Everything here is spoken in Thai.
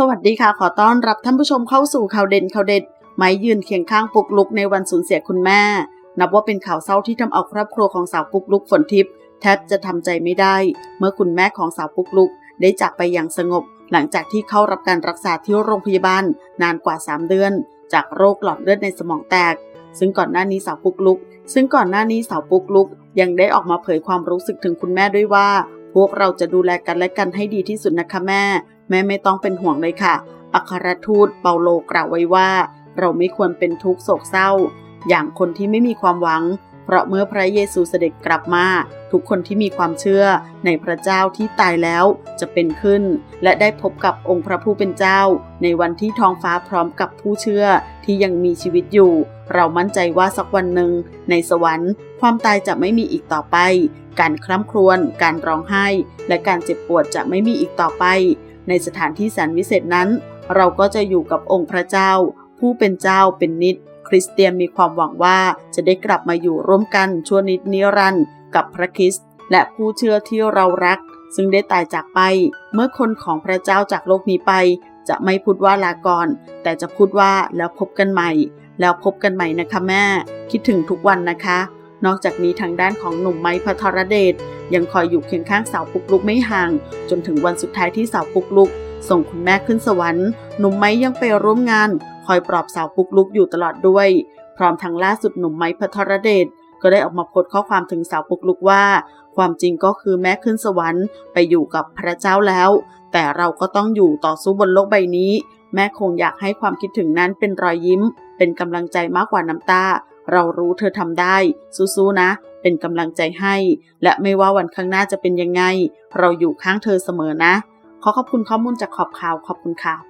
สวัสดีค่ะ ขอต้อนรับท่านผู้ชมเข้าสู่ข่าวเด่นข่าวเด็ด ไม้ยืนเคียงข้างปุกลุกในวันสูญเสียคุณแม่ นับว่าเป็นข่าวเศร้าที่ทำเอาครอบครัวของสาวปุกลุกฝนทิพย์แทบจะทำใจไม่ได้ เมื่อคุณแม่ของสาวปุกลุก ได้จากไปอย่างสงบ หลังจากที่เข้ารับการรักษาที่โรงพยาบาลนานกว่า 3 เดือน จากโรคหลอดเลือดในสมองแตก ซึ่งก่อนหน้านี้สาวปุกลุก ซึ่งก่อนหน้านี้สาวปุกลุก ยังได้ออกมาเผยความรู้สึกถึงคุณแม่ด้วยว่า พวกเราจะดูแลกันและกันให้ดีที่สุดนะคะแม่ แม่ไม่ต้องเป็นห่วงเลยค่ะ อัครทูตเปาโลกล่าวไว้ว่า เราไม่ควรเป็นทุกข์โศกเศร้า อย่างคนที่ไม่มีความหวัง เพราะเมื่อพระเยซูเสด็จกลับมา ทุกคนที่มีความเชื่อในพระเจ้าที่ตายแล้วจะเป็นขึ้น และได้พบกับองค์พระผู้เป็นเจ้า ในวันที่ท้องฟ้าพร้อมกับผู้เชื่อที่ยังมีชีวิตอยู่ เรามั่นใจว่าสักวันหนึ่ง ในสวรรค์ ความตายจะไม่มีอีกต่อไป การคร่ำครวญ การร้องไห้ และการเจ็บปวดจะไม่มีอีกต่อไป ในสถานที่แสนวิเศษนั้น เราก็จะอยู่กับองค์พระเจ้า ผู้เป็นเจ้าเป็นนิจคริสเตียนมีความหวังว่าจะได้กลับมาอยู่ร่วมกันชั่วนิดนิรันดร์กับพระคริสต์และผู้เชื่อที่เรารัก ซึ่งได้ตายจากไป เมื่อคนของพระเจ้าจากโลกนี้ไป จะไม่พูดว่าลาก่อน แต่จะพูดว่าแล้วพบกันใหม่ แล้วพบกันใหม่นะคะแม่ คิดถึงทุกวันนะคะ นอกจากนี้ทางด้านของหนุ่มไม้พัทรเดชยังคอยอยู่เคียงข้างสาวปุกลุกไม่ห่าง จนถึงวันสุดท้ายที่สาวปุกลุก ส่งคุณแม่ขึ้นสวรรค์ หนุ่มไม้ยังไปร่วมงาน คอยปลอบสาวปุกลุกอยู่ตลอดด้วย พร้อมทั้งล่าสุดหนุ่มไม้พัทรเดชก็ได้ออกมาโพสต์ข้อความถึงสาวปุกลุกว่า ความจริงก็คือแม่ขึ้นสวรรค์ไปอยู่กับพระเจ้าแล้ว แต่เราก็ต้องอยู่ต่อสู้บนโลกใบนี้ แม่คงอยากให้ความคิดถึงนั้นเป็นรอยยิ้ม เป็นกำลังใจมากกว่าน้ำตา เรารู้เธอทำได้ สู้ๆนะ เป็นกำลังใจให้ และไม่ว่าวันข้างหน้าจะเป็นยังไง เราอยู่ข้างเธอเสมอนะ ขอขอบคุณข้อมูลจากขอบข่าวขอบคุณค่ะ